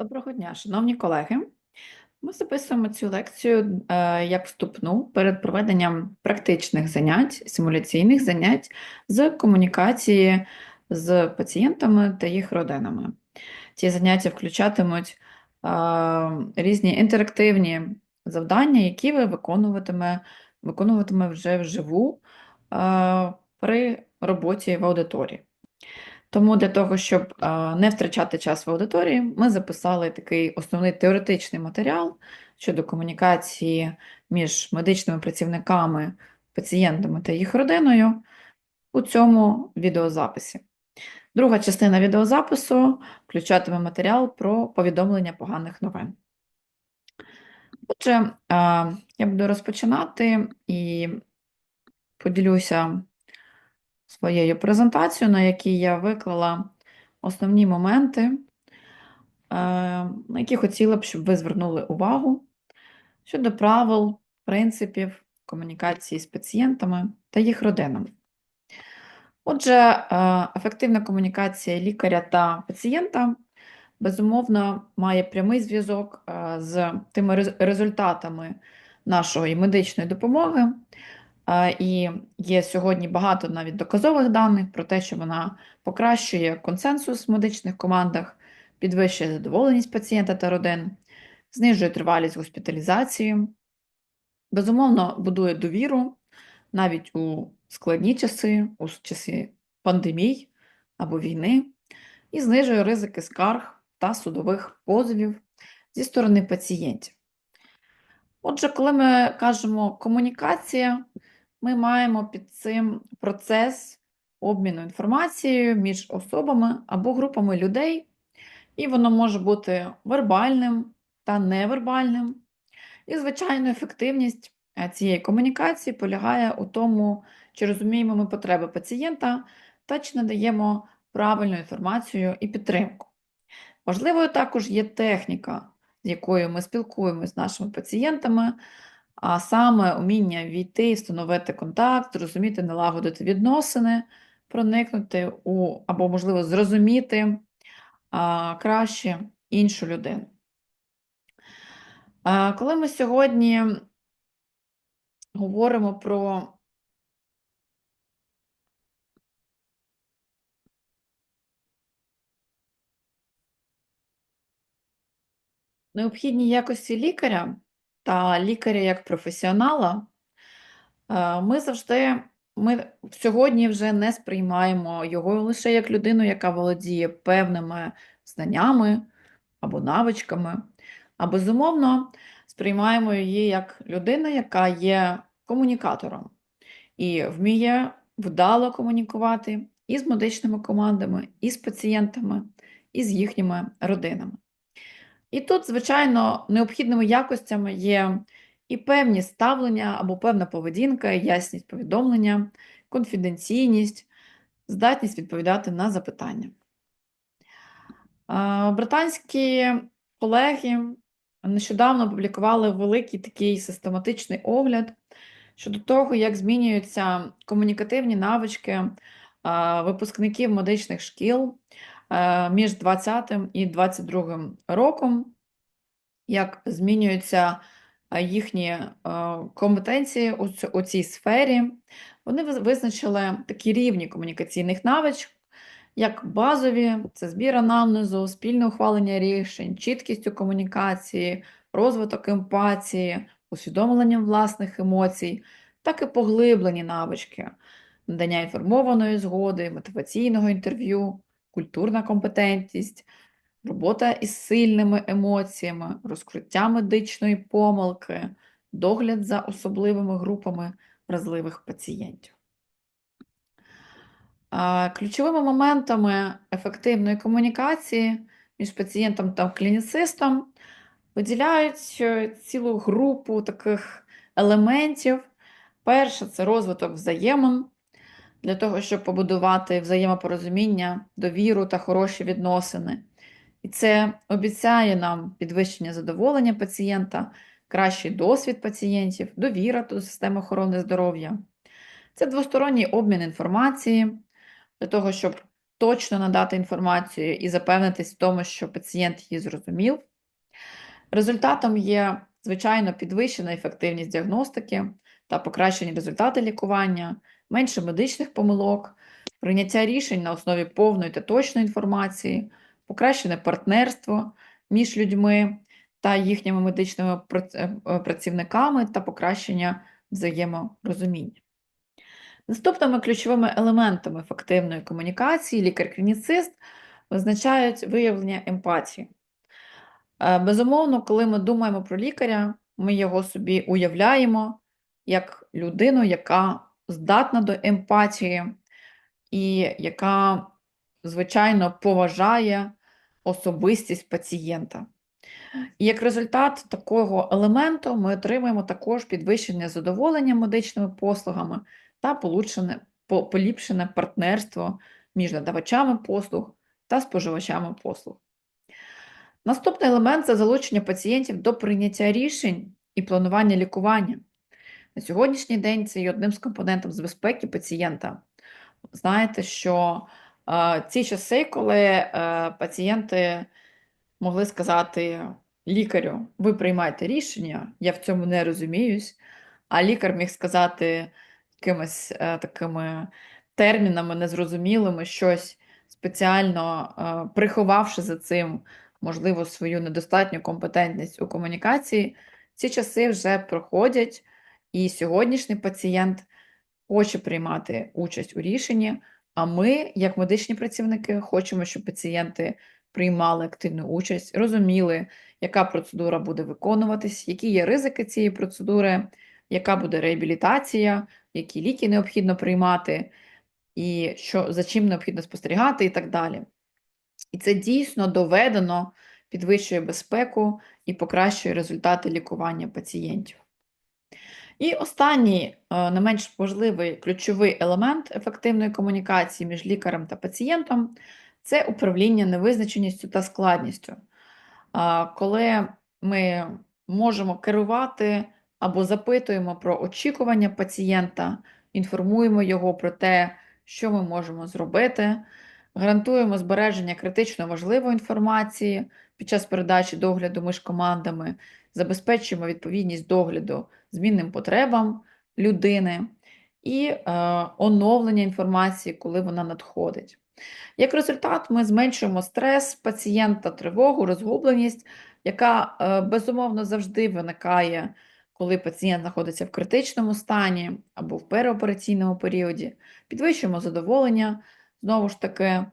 Доброго дня, шановні колеги. Ми записуємо цю лекцію е, як вступну перед проведенням практичних занять, симуляційних занять з комунікації з пацієнтами та їх родинами. Ці заняття включатимуть е, різні інтерактивні завдання, які ви виконуватиме, виконуватиме вже вживу е, при роботі в аудиторії. Тому для того, щоб е, не втрачати час в аудиторії, ми записали такий основний теоретичний матеріал щодо комунікації між медичними працівниками, пацієнтами та їх родиною у цьому відеозаписі. Друга частина відеозапису включатиме матеріал про повідомлення поганих новин. Отже, е, я буду розпочинати і поділюся своєю презентацією, на якій я виклала основні моменти, е, на які хотіла б, щоб ви звернули увагу щодо правил, принципів комунікації з пацієнтами та їх родинами. Отже, е, ефективна комунікація лікаря та пацієнта, безумовно, має прямий зв'язок е, з тими результатами нашої медичної допомоги, і є сьогодні багато навіть доказових даних про те, що вона покращує консенсус в медичних командах, підвищує задоволеність пацієнта та родин, знижує тривалість госпіталізації, безумовно, будує довіру навіть у складні часи, у часи пандемій або війни, і знижує ризики скарг та судових позовів зі сторони пацієнтів. Отже, коли ми кажемо комунікація, ми маємо під цим процес обміну інформацією між особами або групами людей, і воно може бути вербальним та невербальним. І, звичайно, ефективність е, цієї комунікації полягає у тому, чи розуміємо ми потреби пацієнта та чи надаємо правильну інформацію і підтримку. Важливою також є техніка, з якою ми спілкуємося з нашими пацієнтами, а саме уміння війти, встановити контакт, зрозуміти, налагодити відносини, проникнути у або, можливо, зрозуміти а, краще іншу людину. А, Коли ми сьогодні говоримо про необхідні якості лікаря, та лікаря як професіонала, е, ми завжди ми сьогодні вже не сприймаємо його лише як людину, яка володіє певними знаннями або навичками, а безумовно сприймаємо її як людина, яка є комунікатором і вміє вдало комунікувати і з медичними командами, і з пацієнтами, і з їхніми родинами. І тут, звичайно, необхідними якостями є і певні ставлення або певна поведінка, ясність повідомлення, конфіденційність, здатність відповідати на запитання. Британські колеги нещодавно опублікували великий такий систематичний огляд щодо того, як змінюються комунікативні навички випускників медичних шкіл між 20 і 22 роком, як змінюються е, їхні е, компетенції у цій сфері. Вони визначили такі рівні комунікаційних навичок, як базові, це збір анамнезу, спільне ухвалення рішень, чіткість у комунікації, розвиток емпатії, усвідомлення власних емоцій, так і поглиблені навички, надання інформованої згоди, мотиваційного інтерв'ю, культурна компетентність, робота із сильними емоціями, розкриття медичної помилки, догляд за особливими групами вразливих пацієнтів. Ключовими моментами ефективної комунікації між пацієнтом та клініцистом виділяють е, цілу групу таких елементів. Перше це розвиток взаємин, для того, щоб побудувати взаємопорозуміння, довіру та хороші відносини. І це обіцяє нам підвищення задоволення пацієнта, кращий досвід пацієнтів, довіра до системи охорони здоров'я. Це двосторонній обмін інформації для того, щоб точно надати інформацію і запевнитись в тому, що пацієнт її зрозумів. Результатом є, звичайно, підвищена ефективність діагностики та покращені результати лікування, менше медичних помилок, прийняття рішень на основі повної та точної інформації, покращене партнерство між людьми та їхніми медичними е, е, працівниками та покращення взаєморозуміння. Наступними ключовими елементами ефективної комунікації лікар-клініцист визначають виявлення емпатії. Е, безумовно, коли ми думаємо про лікаря, ми його собі уявляємо як людину, яка здатна до емпатії і яка, звичайно, поважає особистість пацієнта. І як результат такого елементу ми отримуємо також підвищення задоволення медичними послугами та поліпшене партнерство між надавачами послуг та споживачами послуг. Наступний елемент це залучення пацієнтів до прийняття рішень і планування лікування. На сьогоднішній день це є одним з компонентів з безпеки пацієнта. Знаєте, що е, ці часи, коли е, пацієнти могли сказати лікарю, ви приймаєте рішення, я в цьому не розуміюсь, а лікар міг сказати якимись е, такими термінами незрозумілими щось спеціально е, приховавши за цим можливо, свою недостатню компетентність у комунікації, ці часи вже проходять, і сьогоднішній пацієнт хоче приймати участь у рішенні. А ми, як медичні працівники, хочемо, щоб пацієнти приймали активну участь, розуміли, яка процедура буде виконуватись, які є ризики цієї процедури, яка буде реабілітація, які ліки необхідно приймати, і що, за чим необхідно спостерігати, і так далі. І це дійсно доведено, підвищує безпеку і покращує результати лікування пацієнтів. І останній, е, не менш важливий ключовий елемент ефективної комунікації між лікарем та пацієнтом це управління невизначеністю та складністю. Коли ми можемо керувати або запитуємо про очікування пацієнта, інформуємо його про те, що ми можемо зробити, гарантуємо збереження критично важливої інформації під час передачі догляду між командами, забезпечуємо відповідність догляду змінним потребам людини і е, оновлення інформації, коли вона надходить. Як результат, ми зменшуємо стрес пацієнта, тривогу, розгубленість, яка е, безумовно завжди виникає, коли пацієнт знаходиться в критичному стані або в переопераційному періоді, підвищуємо задоволення знову ж таки,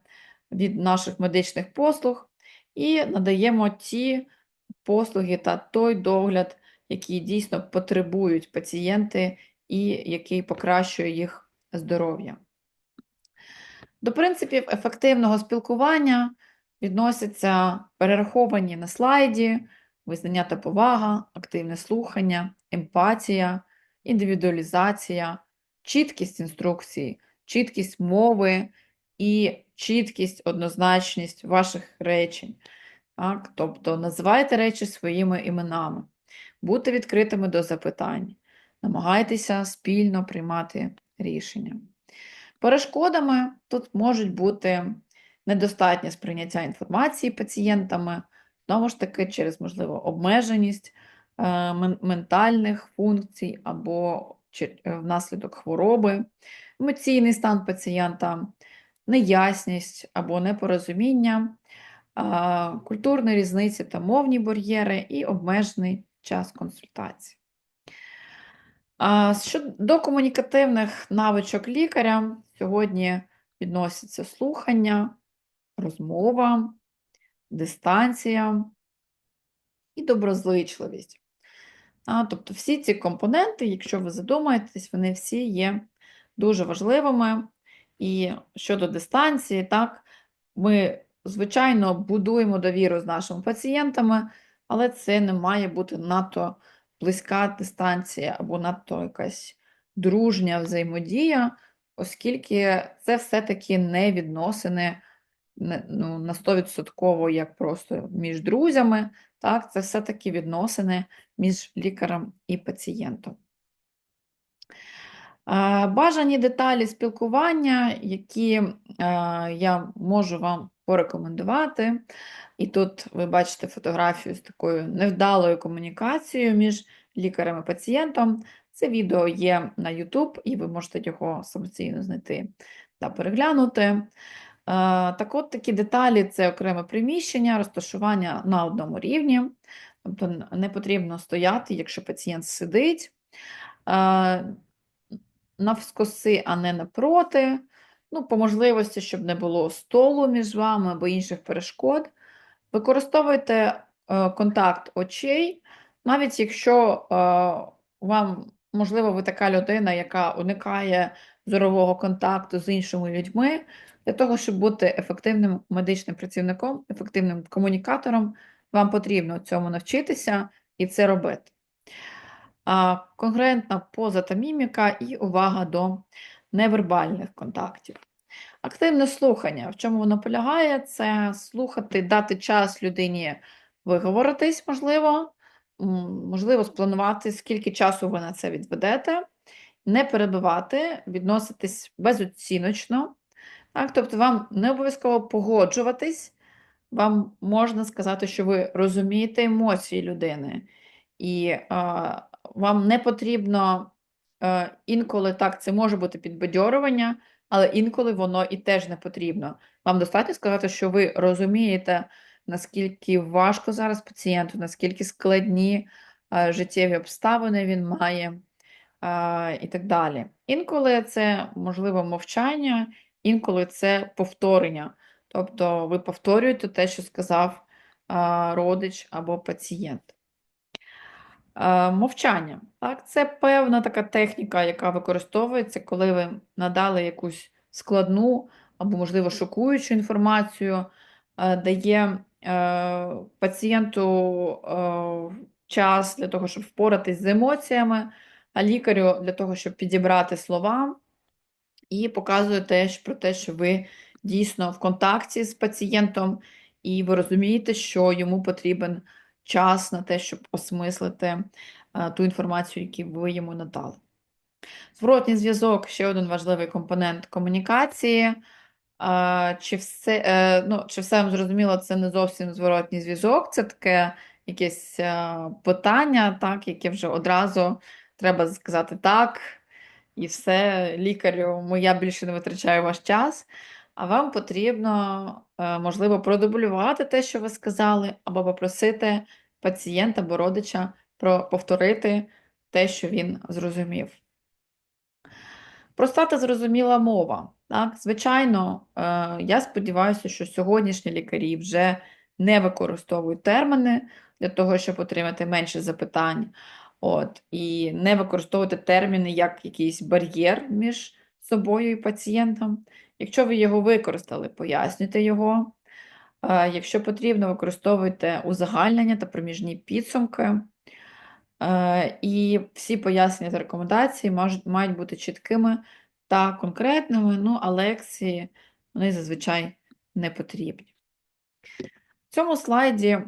від наших медичних послуг, і надаємо ті послуги та той догляд, які дійсно потребують пацієнти і який покращує їх здоров'я. До принципів ефективного спілкування відносяться перераховані на слайді, визнання та повага, активне слухання, емпатія, індивідуалізація, чіткість інструкції, чіткість мови і чіткість, однозначність ваших речень. Так? Тобто називайте речі своїми іменами, будьте відкритими до запитань, намагайтеся спільно приймати рішення. Перешкодами тут можуть бути недостатнє сприйняття інформації пацієнтами, знову ж таки, через, можливо, обмеженість е, ментальних функцій або внаслідок хвороби, емоційний стан пацієнта, неясність або непорозуміння, культурні різниці та мовні бар'єри і обмежений час консультації. Щодо комунікативних навичок лікаря, сьогодні відносяться слухання, розмова, дистанція і доброзичливість. Тобто всі ці компоненти, якщо ви задумаєтесь, вони всі є дуже важливими і щодо дистанції, так, ми, звичайно, будуємо довіру з нашими пацієнтами, але це не має бути надто близька дистанція або надто якась дружня взаємодія, оскільки це все-таки не відносини ну, на 100% як просто між друзями, так, це все-таки відносини між лікарем і пацієнтом. Бажані деталі спілкування, які е, я можу вам порекомендувати. І тут ви бачите фотографію з такою невдалою комунікацією між лікарем і пацієнтом. Це відео є на YouTube, і ви можете його самостійно знайти та переглянути. Е, Так от такі деталі це окреме приміщення, розташування на одному рівні. Тобто не потрібно стояти, якщо пацієнт сидить е, навскоси, а не напроти. Ну, по можливості, щоб не було столу між вами або інших перешкод. Використовуйте е, контакт очей, навіть якщо е, вам, можливо, ви така людина, яка уникає зорового контакту з іншими людьми, для того, щоб бути ефективним медичним працівником, ефективним комунікатором, вам потрібно цьому навчитися і це робити. А, Конкретна поза та міміка і увага до невербальних контактів. Активне слухання. В чому воно полягає? Це слухати, дати час людині виговоритись, можливо, можливо, спланувати, скільки часу ви на це відведете, не перебивати, відноситись безоціночно. Так? Тобто вам не обов'язково погоджуватись, вам можна сказати, що ви розумієте емоції людини, і а, вам не потрібно е, інколи так, це може бути підбадьорювання, але інколи воно і теж не потрібно. Вам достатньо сказати, що ви розумієте, наскільки важко зараз пацієнту, наскільки складні е, життєві обставини він має е, і так далі. Інколи це можливо мовчання, інколи це повторення. Тобто ви повторюєте те, що сказав е, родич або пацієнт. Е, Мовчання. Так? Це певна така техніка, яка використовується, коли ви надали якусь складну або, можливо, шокуючу інформацію, е, дає е, пацієнту час для того, щоб впоратись з емоціями, а лікарю для того, щоб підібрати слова, і показує теж про те, що ви дійсно в контакті з пацієнтом, і ви розумієте, що йому потрібен час на те, щоб осмислити е, ту інформацію, яку ви йому надали. Зворотній зв'язок ще один важливий компонент комунікації. Е, Чи все, е, ну, чи все зрозуміло, це не зовсім зворотній зв'язок, це таке якесь питання, так, яке вже одразу треба сказати так, і все, лікарю, я більше не витрачаю ваш час. А вам потрібно, можливо, продублювати те, що ви сказали, або попросити пацієнта або родича про повторити те, що він зрозумів. Проста та зрозуміла мова. Так? Звичайно, е, я сподіваюся, що сьогоднішні лікарі вже не використовують терміни для того, щоб отримати менше запитань. От, І не використовувати терміни як якийсь бар'єр між собою і пацієнтом. Якщо ви його використали, пояснюйте його. Е, Якщо потрібно, використовуйте узагальнення та проміжні підсумки. Е, І всі пояснення та рекомендації мають бути чіткими та конкретними, ну, а лекції вони зазвичай не потрібні. В цьому слайді е,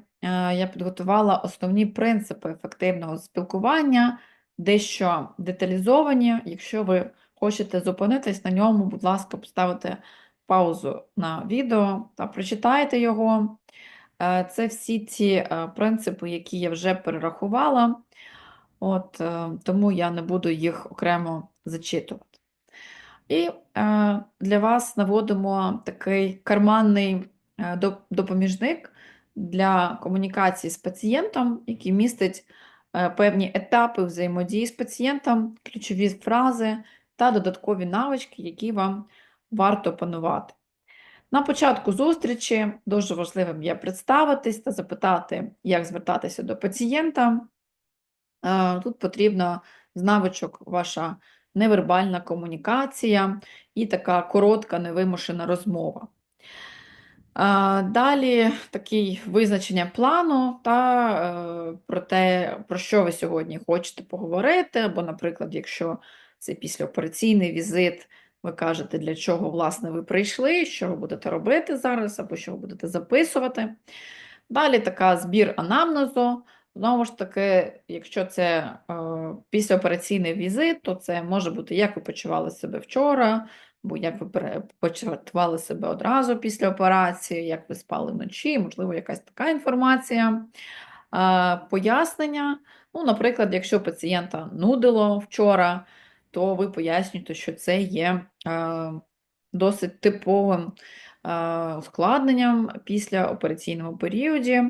я підготувала основні принципи ефективного спілкування, дещо деталізовані. Якщо ви хочете зупинитись на ньому, будь ласка, поставте паузу на відео та прочитайте його. Е, Це всі ці е, принципи, які я вже перерахувала, От, е, тому я не буду їх окремо зачитувати. І для вас наводимо такий карманний допоміжник для комунікації з пацієнтом, який містить певні етапи взаємодії з пацієнтом, ключові фрази та додаткові навички, які вам варто опанувати. На початку зустрічі дуже важливим є представитись та запитати, як звертатися до пацієнта. Е, Тут потрібно з навичок ваша невербальна комунікація і така коротка, невимушена розмова. Далі такі визначення плану та е, про те, про що ви сьогодні хочете поговорити, або, наприклад, якщо це післяопераційний візит, ви кажете, для чого, власне, ви прийшли, що ви будете робити зараз, або що ви будете записувати. Далі така збір анамнезу, Знову ж таки, якщо це е, післяопераційний візит, то це може бути, як ви почували себе вчора, або як ви почували себе одразу після операції, як ви спали вночі, можливо, якась така інформація. Е, Пояснення. Ну, наприклад, якщо пацієнта нудило вчора, то ви пояснюєте, що це є е, досить типовим е, ускладненням після операційному періоді.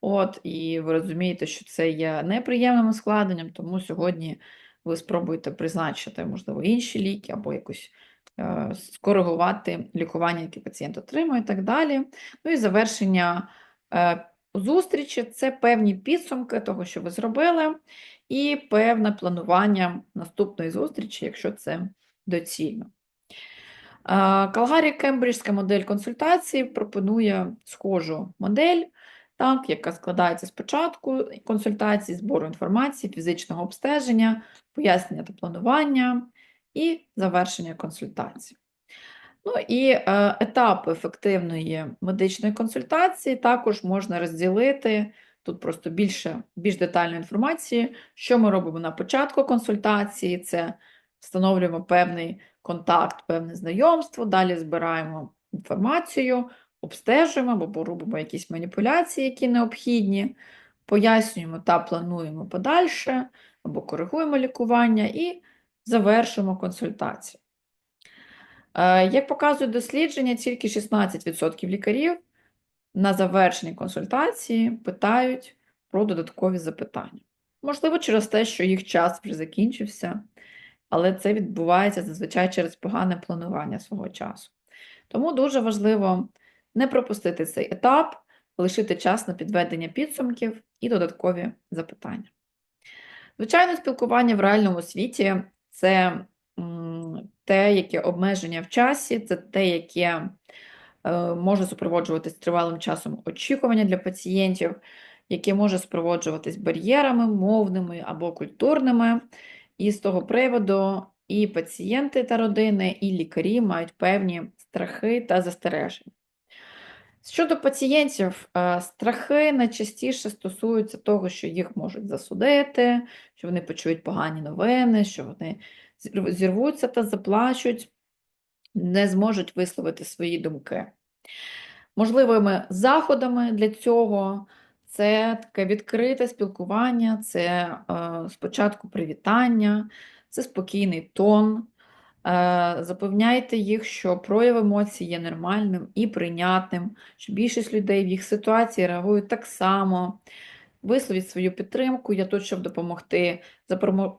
От, і ви розумієте, що це є неприємним ускладненням, тому сьогодні ви спробуєте призначити, можливо, інші ліки або якось е, скоригувати лікування, яке пацієнт отримує, і так далі. Ну і завершення е, зустрічі це певні підсумки того, що ви зробили, і певне планування наступної зустрічі, якщо це доцільно. Калгарі Кембриджська модель консультації пропонує схожу модель, так, яка складається спочатку консультації, збору інформації, фізичного обстеження, пояснення та планування і завершення консультації. Ну і е, етапи ефективної медичної консультації також можна розділити. Тут просто більше, більш детальної інформації, що ми робимо на початку консультації, це встановлюємо певний контакт, певне знайомство, далі збираємо інформацію, обстежуємо або робимо якісь маніпуляції, які необхідні, пояснюємо та плануємо подальше, або коригуємо лікування і завершуємо консультацію. Е, Як показують дослідження, тільки 16% лікарів на завершенні консультації питають про додаткові запитання. Можливо, через те, що їх час вже закінчився, але це відбувається зазвичай через погане планування свого часу. Тому дуже важливо не пропустити цей етап, лишити час на підведення підсумків і додаткові запитання. Звичайно, спілкування в реальному світі це те, яке обмеження в часі, це те, яке може супроводжуватись тривалим часом очікування для пацієнтів, яке може супроводжуватись бар'єрами мовними або культурними. І з того приводу і пацієнти та родини, і лікарі мають певні страхи та застереження. Щодо пацієнтів, е, страхи найчастіше стосуються того, що їх можуть засудити, що вони почують погані новини, що вони зірвуться та заплачуть, не зможуть висловити свої думки. Можливими заходами для цього це таке відкрите спілкування, це е, спочатку привітання, це спокійний тон. Е, Запевняйте їх, що прояв емоцій є нормальним і прийнятним, що більшість людей в їх ситуації реагують так само. Висловіть свою підтримку, я тут, щоб допомогти.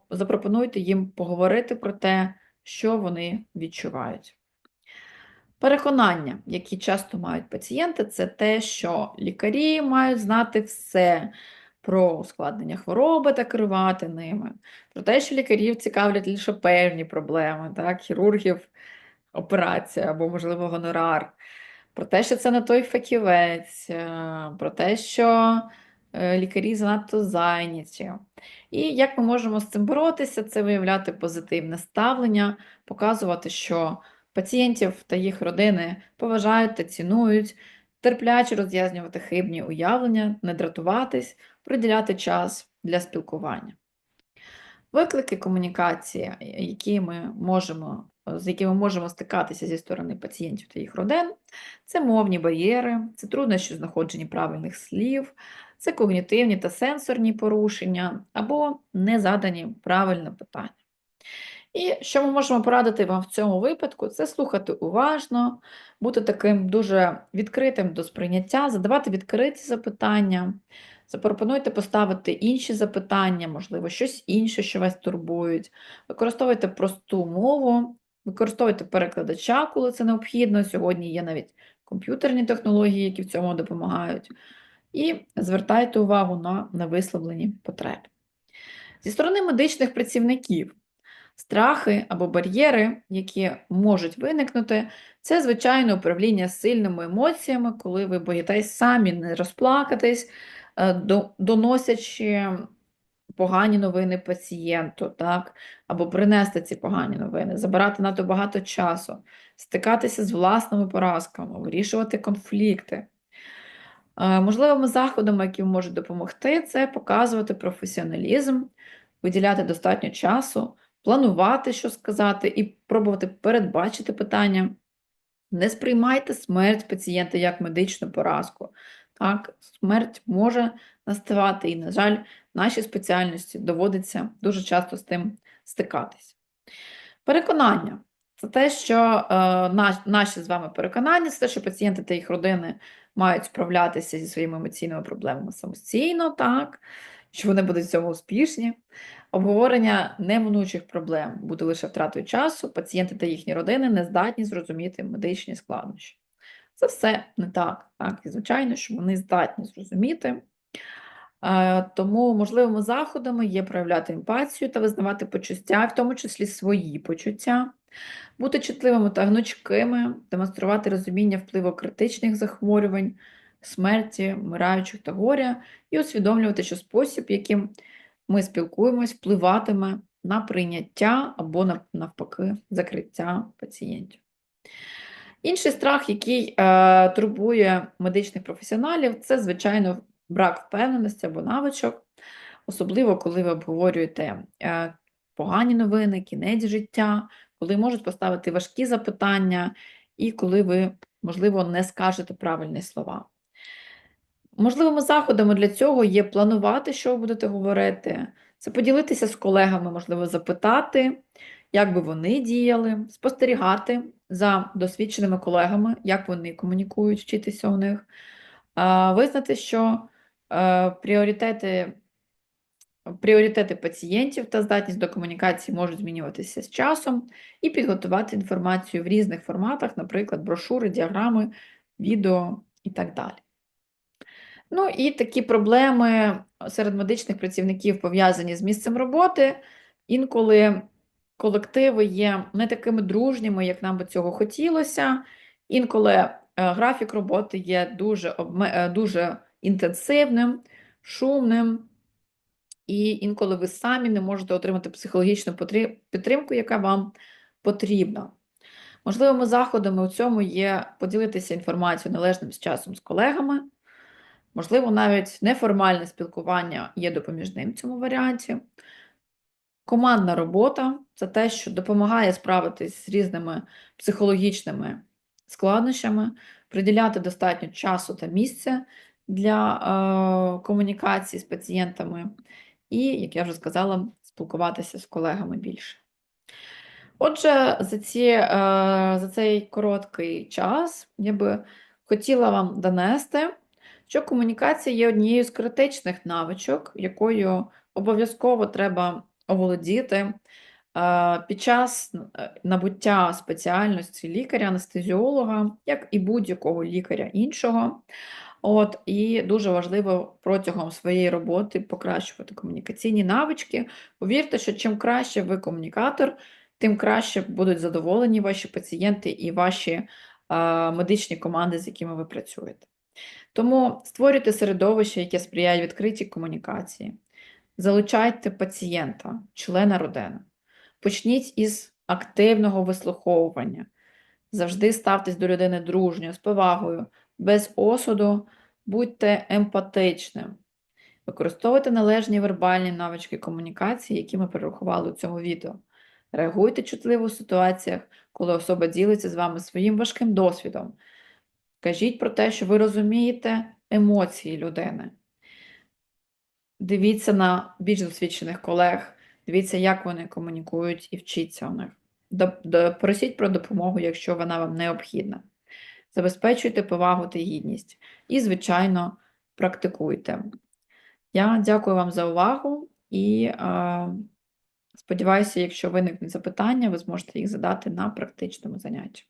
Запропонуйте їм поговорити про те, що вони відчувають. Переконання, які часто мають пацієнти, це те, що лікарі мають знати все про ускладнення хвороби та керувати ними, про те, що лікарів цікавлять лише певні проблеми, так, хірургів операція або, можливо, гонорар, про те, що це не той фахівець, е, про те, що е, лікарі занадто зайняті. І як ми можемо з цим боротися, це виявляти позитивне ставлення, показувати, що пацієнтів та їх родини поважають та цінують, терпляче роз'яснювати хибні уявлення, не дратуватись, приділяти час для спілкування. Виклики комунікації, які ми можемо, з якими ми можемо стикатися зі сторони пацієнтів та їх родин, це мовні бар'єри, це труднощі в знаходженні правильних слів, це когнітивні та сенсорні порушення або незадані правильні питання. І що ми можемо порадити вам в цьому випадку, це слухати уважно, бути таким дуже відкритим до сприйняття, задавати відкриті запитання, запропонуйте поставити інші запитання, можливо, щось інше, що вас турбують. Використовуйте просту мову, використовуйте перекладача, коли це необхідно. Сьогодні є навіть комп'ютерні технології, які в цьому допомагають. І звертайте увагу на невисловлені потреби. Зі сторони медичних працівників. Страхи або бар'єри, які можуть виникнути, це звичайно управління сильними емоціями, коли ви боїтесь самі не розплакатись, е, доносячи погані новини пацієнту, так? або принести ці погані новини, забирати надто багато часу, стикатися з власними поразками, вирішувати конфлікти. Е, Можливими заходами, які можуть допомогти, це показувати професіоналізм, виділяти достатньо часу, планувати, що сказати, і пробувати передбачити питання. Не сприймайте смерть пацієнта як медичну поразку. Так, смерть може наставати, і, на жаль, нашій спеціальності доводиться дуже часто з тим стикатись. Переконання це те, що е, наші з вами переконання, це те, що пацієнти та їх родини мають справлятися зі своїми емоційними проблемами самостійно, так, що вони будуть в цьому успішні. Обговорення неминучих проблем буде лише втратою часу, пацієнти та їхні родини не здатні зрозуміти медичні складнощі. Це все не так. так. І, звичайно, що вони здатні зрозуміти. Е, Тому можливими заходами є проявляти емпатію та визнавати почуття, в тому числі свої почуття, бути чутливими та гнучкими, демонструвати розуміння впливу критичних захворювань, смерті, вмираючих та горя, і усвідомлювати, що спосіб, яким ми спілкуємось, впливатиме на прийняття або на- навпаки закриття пацієнтів. Інший страх, який е, турбує медичних професіоналів, це, звичайно, брак впевненості або навичок, особливо коли ви обговорюєте е, погані новини, кінець життя, коли можуть поставити важкі запитання, і коли ви, можливо, не скажете правильні слова. Можливими заходами для цього є планувати, що ви будете говорити, це поділитися з колегами, можливо, запитати, як би вони діяли, спостерігати за досвідченими колегами, як вони комунікують, вчитися у них, визнати, що е, пріоритети, пріоритети пацієнтів та здатність до комунікації можуть змінюватися з часом, і підготувати інформацію в різних форматах, наприклад, брошури, діаграми, відео і так далі. Ну і такі проблеми серед медичних працівників пов'язані з місцем роботи. Інколи колективи є не такими дружніми, як нам би цього хотілося. Інколи е, графік роботи є дуже, е, дуже інтенсивним, шумним, і інколи ви самі не можете отримати психологічну підтримку, яка вам потрібна. Можливими заходами у цьому є поділитися інформацією належним часом з колегами. Можливо, навіть неформальне спілкування є допоміжним в цьому варіанті. Командна робота це те, що допомагає справитись з різними психологічними складнощами, приділяти достатньо часу та місця для е, комунікації з пацієнтами, і, як я вже сказала, спілкуватися з колегами більше. Отже, за, ці, е, за цей короткий час я би хотіла вам донести, що комунікація є однією з критичних навичок, якою обов'язково треба оволодіти під час е, набуття спеціальності лікаря-анестезіолога, як і будь-якого лікаря іншого. От, і дуже важливо протягом своєї роботи покращувати комунікаційні навички. Повірте, що чим краще ви комунікатор, тим краще будуть задоволені ваші пацієнти і ваші медичні команди, з якими ви працюєте. Тому створюйте середовище, яке сприяє відкритій комунікації. Залучайте пацієнта, члена родини. Почніть із активного вислуховування. Завжди ставтесь до людини дружньо, з повагою, без осуду, будьте емпатичним. Використовуйте належні вербальні навички комунікації, які ми перерахували у цьому відео. Реагуйте чутливо в ситуаціях, коли особа ділиться з вами своїм важким досвідом. Кажіть про те, що ви розумієте емоції людини. Дивіться на більш досвідчених колег, дивіться, як вони комунікують і вчіться у них. Просіть про допомогу, якщо вона вам необхідна. Забезпечуйте повагу та гідність. І, звичайно, практикуйте. Я дякую вам за увагу і е, сподіваюся, якщо виникнуть запитання, ви зможете їх задати на практичному занятті.